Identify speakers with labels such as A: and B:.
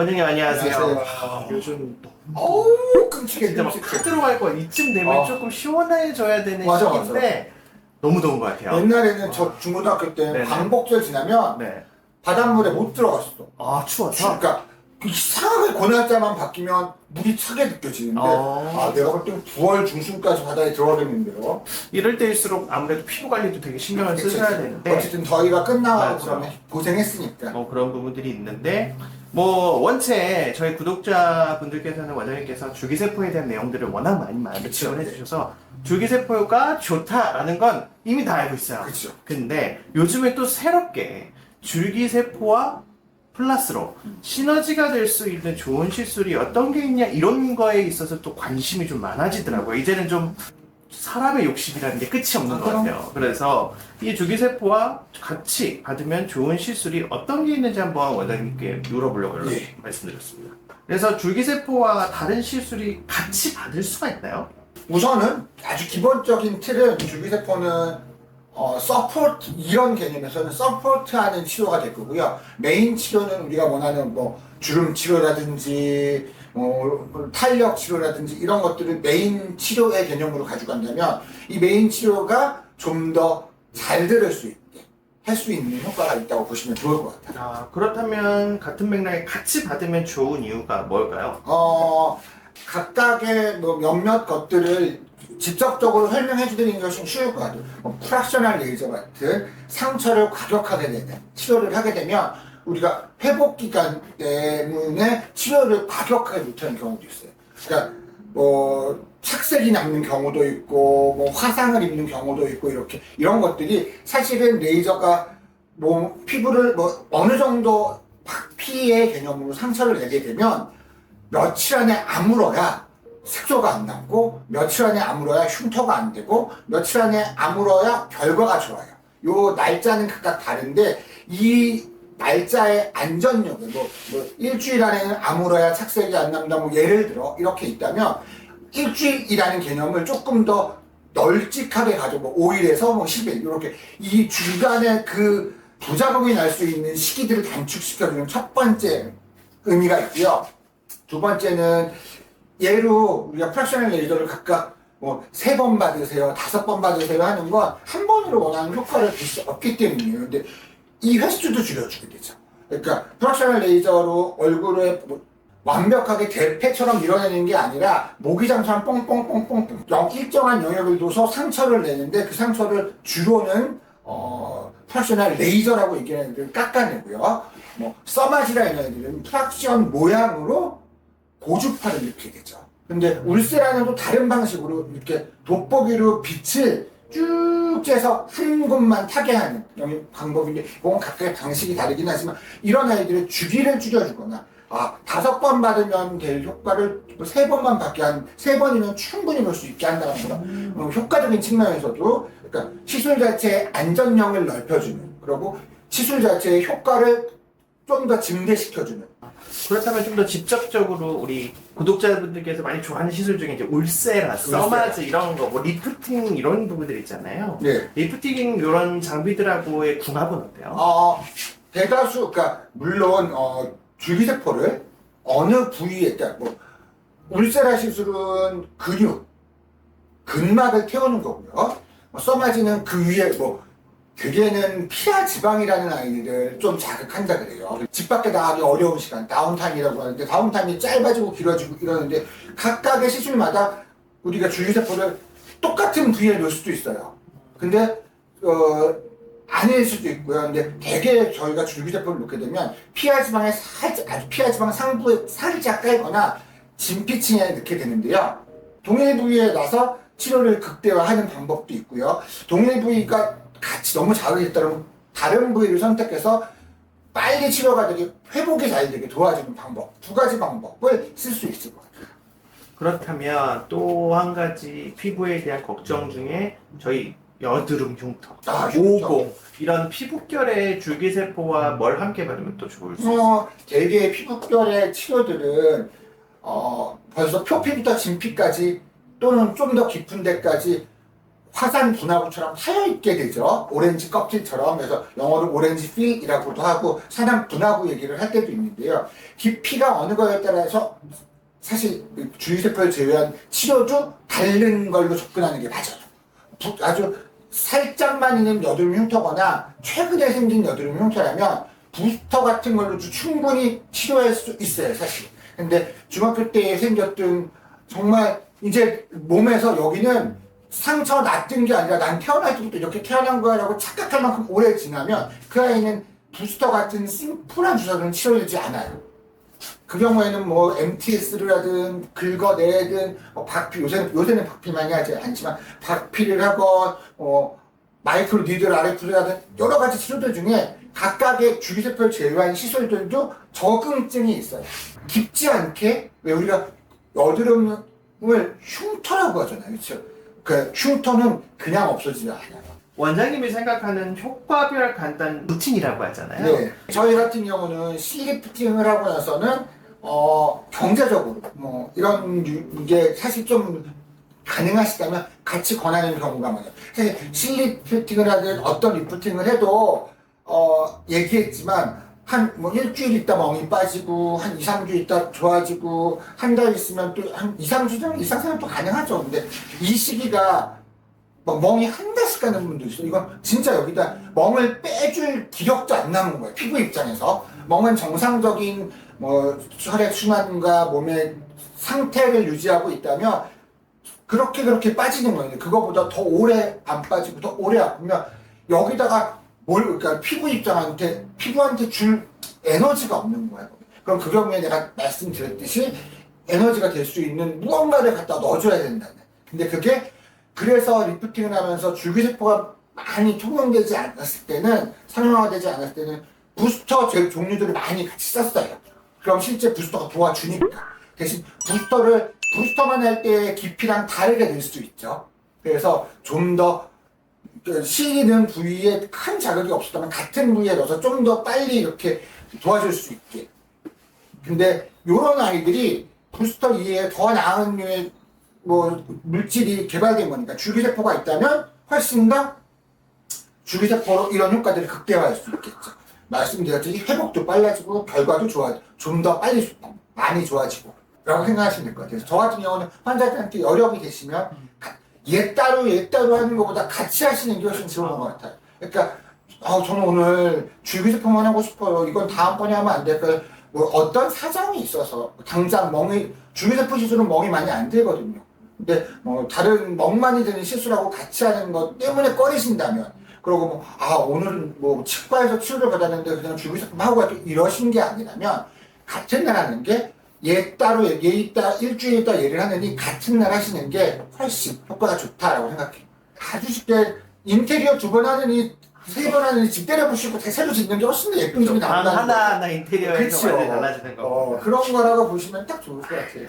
A: 원장님 안녕하세요. 아, 요즘
B: 어우 끔찍해
A: 진짜 막
B: 끔찍해
A: 팍 들어갈 거야. 이쯤 되면
B: 어.
A: 조금 시원해져야 되는
B: 맞아,
A: 시기인데 너무 더운 것 같아요.
B: 옛날에는 저 중고등학교 때
A: 네네.
B: 광복절 지나면
A: 네.
B: 바닷물에 못 들어갔어
A: 아 추워서.
B: 그러니까 그 고날짜만 바뀌면 물이 차게 느껴지는데
A: 어.
B: 아 내가 볼땐 9월 중순까지 바다에 들어가겠는데요
A: 이럴 때일수록 아무래도 피부 관리도 되게 신경을 쓰셔야 되는데
B: 어쨌든 더위가 끝나고
A: 맞아.
B: 그러면 고생했으니까
A: 뭐 그런 부분들이 있는데 뭐 원체 저희 구독자분들께서는 원장님께서 줄기세포에 대한 내용들을 워낙 많이 많이
B: 그쵸.
A: 지원해 주셔서 줄기세포가 좋다라는 건 이미 다 알고 있어요.
B: 그렇죠
A: 근데 요즘에 또 새롭게 줄기세포와 플러스로 시너지가 될 수 있는 좋은 시술이 어떤 게 있냐 이런 거에 있어서 또 관심이 좀 많아지더라고요. 이제는 좀 사람의 욕심이라는 게 끝이 없는
B: 아,
A: 것. 같아요. 그래서 이 줄기세포와 같이 받으면 좋은 시술이 어떤 게 있는지 한번 원장님께 물어보려고
B: 예.
A: 말씀드렸습니다. 그래서 줄기세포와 다른 시술이 같이 받을 수가 있나요?
B: 우선은 아주 기본적인 틀은 줄기세포는 어, 서포트 이런 개념에서는 서포트하는 치료가 될 거고요. 메인 치료는 우리가 원하는 뭐 주름 치료라든지 뭐 탄력 치료라든지 이런 것들을 메인 치료의 개념으로 가져간다면 이 메인 치료가 좀 더 잘 들을 수 있게 할 수 있는 효과가 있다고 보시면 좋을 것 같아요.
A: 아, 그렇다면 같은 맥락에 같이 받으면 좋은 이유가 뭘까요?
B: 어, 각각의 뭐 몇몇 것들을 직접적으로 설명해 주는 것이 쉬울 것 같아요. 뭐 프락셔널 레이저 같은 상처를 과격하게 되는 치료를 하게 되면 우리가 회복 기간 때문에 치료를 과격하게 못하는 경우도 있어요. 그러니까 뭐 착색이 남는 경우도 있고 뭐 화상을 입는 경우도 있고 이렇게 이런 것들이 사실은 레이저가 뭐 피부를 뭐 어느 정도 피의 개념으로 상처를 내게 되면 며칠 안에 아물어야 색소가 안 남고 며칠 안에 아물어야 흉터가 안 되고 며칠 안에 아물어야 결과가 좋아요. 요 날짜는 각각 다른데 이 날짜의 안전력을 뭐, 뭐 일주일 안에는 아물어야 착색이 안 남다 뭐 예를 들어 이렇게 있다면 일주일이라는 개념을 조금 더 널찍하게 가져 뭐 5일에서 뭐 10일 이렇게 이 중간에 그 부작용이 날 수 있는 시기들을 단축시켜주는 첫 번째 의미가 있고요. 두 번째는 예로 우리가 프랙셔널 레이저를 각각 뭐 세 번 받으세요, 다섯 번 받으세요 하는 건 한 번으로 원하는 효과를 줄 수 없기 때문이에요. 근데 이 횟수도 줄여주게 되죠. 그러니까 프랙셔널 레이저로 얼굴에 뭐 완벽하게 대패처럼 밀어내는 게 아니라 모기장처럼 뽕뽕뽕뽕뽕 영- 일정한 영역을 둬서 상처를 내는데 그 상처를 주로는 어 프락셔널 레이저라고 얘기하는 애들은 깎아내고요. 뭐 써마지라는 애들은 프락션 모양으로 고주파를 일으키게 되죠. 근데 울세라는 또 다른 방식으로 이렇게 돋보기로 빛을 쭉 쬐서 한 곳만 타게 하는 방법인데 그건 각각의 방식이 다르긴 하지만 이런 아이들의 주기를 줄여주거나 아 다섯 번 받으면 될 효과를 뭐세 번만 받게 한 세 번이면 충분히 볼 수 있게 한다는 거 어, 효과적인 측면에서도 그러니까 시술 자체의 안전력을 넓혀주는 그리고 시술 자체의 효과를 좀 더 증대시켜주는
A: 그렇다면 좀 더 직접적으로 우리 구독자분들께서 많이 좋아하는 시술 중에 이제 울세라, 써마즈 이런 거, 뭐 리프팅 이런 부분들 있잖아요.
B: 네.
A: 리프팅 이런 장비들하고의 궁합은 어때요?
B: 어, 대다수, 그러니까 물론 어, 줄기세포를 어느 부위에, 그러니까 뭐 울세라 시술은 근육, 근막을 태우는 거고요. 뭐 써마지는 그 위에 뭐 대개는 피하 지방이라는 아이들을 좀 자극한다 그래요. 집 밖에 나가기 어려운 시간, 다운타임이라고 하는데 다운타임이 짧아지고 길어지고 이러는데 각각의 시술마다 우리가 줄기세포를 똑같은 부위에 넣을 수도 있어요. 근데 어, 아닐 수도 있고요. 근데 대개 저희가 줄기세포를 넣게 되면 피하 지방에 살짝, 아주 피하 지방 상부에 살짝 깔거나 진피층에 넣게 되는데요. 동일 부위에 나서 치료를 극대화하는 방법도 있고요. 동일 부위가 같이 너무 자극했다면 다른 부위를 선택해서 빨리 치료가 되게 회복이 잘 되게 도와주는 방법 두 가지 방법을 쓸 수 있을 것 같아요.
A: 그렇다면 또 한 가지 피부에 대한 걱정 중에 저희 여드름 흉터,
B: 아, 흉터.
A: 모공 이런 피부결의 줄기세포와 뭘 함께 받으면 또 좋을 수 있어요?
B: 어, 대개 피부결의 치료들은 어, 벌써 표피부터 진피까지 또는 좀 더 깊은 데까지 화산 분화구처럼 하여 있게 되죠. 오렌지 껍질처럼. 그래서 영어로 오렌지 필이라고도 하고 산암 분화구 얘기를 할 때도 있는데요. 깊이가 어느 거에 따라서 사실 주위세포를 제외한 치료도 다른 걸로 접근하는 게 맞아요. 부- 아주 살짝만 있는 여드름 흉터거나 최근에 생긴 여드름 흉터라면 부스터 같은 걸로도 충분히 치료할 수 있어요, 사실. 근데 중학교 때 생겼던 정말 이제 몸에서 여기는 상처 났던 게 아니라 난 태어날 때부터 이렇게 태어난 거야 라고 착각할 만큼 오래 지나면 그 아이는 부스터 같은 심플한 주사는 치료되지 않아요. 그 경우에는 뭐 MTS를 하든 긁어내든 뭐 박피 요새는 요새는 박피 많이 하지 않지만 박피를 하건 어 마이크로 니들 RF를 하든 여러 가지 치료들 중에 각각의 주기세포를 제외한 시술들도 적응증이 있어요. 깊지 않게 왜 우리가 여드름을 흉터라고 하잖아요, 그렇죠? 그 흉터는 그냥 없어지지 않아요.
A: 원장님이 생각하는 효과별 간단 루틴이라고 하잖아요.
B: 네. 저희 같은 경우는 실리프팅을 하고 나서는 어 경제적으로 뭐 이런 유- 게 사실 좀 가능하시다면 같이 권하는 경우가 많아요. 사실 실리프팅을 하든 어떤 리프팅을 해도 어 얘기했지만 한 뭐 일주일 있다 멍이 빠지고 한 2, 3주 있다 좋아지고 한 달 있으면 또 한 2, 3주 이상 생각 또 가능하죠. 근데 이 시기가 막 멍이 한 달씩 가는 분도 있어. 이건 진짜 여기다 멍을 빼줄 기력도 안 남은 거예요. 피부 입장에서. 멍은 정상적인 뭐 혈액 순환과 몸의 상태를 유지하고 있다면 그렇게 그렇게 빠지는 거예요. 그거보다 더 오래 안 빠지고 더 오래 아프면 여기다가 뭘 그러니까 피부 입장한테 피부한테 줄 에너지가 없는 거예요. 그럼 그 경우에 내가 말씀드렸듯이 에너지가 될 수 있는 무언가를 갖다 넣어줘야 된다는. 근데 그게 그래서 리프팅을 하면서 줄기세포가 많이 통용되지 않았을 때는 상용화되지 않았을 때는 부스터 제 종류들을 많이 같이 썼어요. 그럼 실제 부스터가 도와주니까 대신 부스터를 부스터만 할때 깊이랑 다르게 될 수도 있죠. 그래서 좀더 그 시리는 부위에 큰 자극이 없었다면 같은 부위에 넣어서 좀 더 빨리 이렇게 도와줄 수 있게. 근데 요런 아이들이 부스터 이외에 더 나은 류의 뭐 물질이 개발된 거니까 줄기세포가 있다면 훨씬 더 줄기세포로 이런 효과들을 극대화할 수 있겠죠. 말씀드렸듯이 회복도 빨라지고 결과도 좋아, 좀 더 빨리 좋- 많이 좋아지고 라고 생각하시면 될 것 같아요. 저 같은 경우는 환자들한테 여력이 되시면 가- 얘 따로 얘 따로 하는 것보다 같이 하시는 게 훨씬 좋은 것 같아요. 그러니까 아, 저는 오늘 줄기세포만 하고 싶어요. 이건 다음번에 하면 안 될까요? 뭐 어떤 사정이 있어서 당장 멍이 줄기세포 시술은 멍이 많이 안 들거든요. 근데 뭐 다른 멍만이 드는 시술하고 같이 하는 것 때문에 꺼리신다면 그리고 뭐 아 오늘은 뭐 치과에서 치료를 받았는데 그냥 줄기세포 하고 갈게 이러신 게 아니라면 같은 날 하는 게 얘 따로 얘 있다 일주일 있다 얘를 하느니 같은 날 하시는 게 훨씬 효과가 좋다라고 생각해요. 아주 쉽게 인테리어 두 번 하느니 세 번 하느니 집 때려 부시고 새로 짓는 게 훨씬 더 예쁜 집이
A: 방
B: 나온다는 거.
A: 하나 하나 인테리어에서
B: 그쵸.
A: 완전히 달라지는 거.
B: 어, 그런 거라고 보시면 딱 좋을 것 같아요.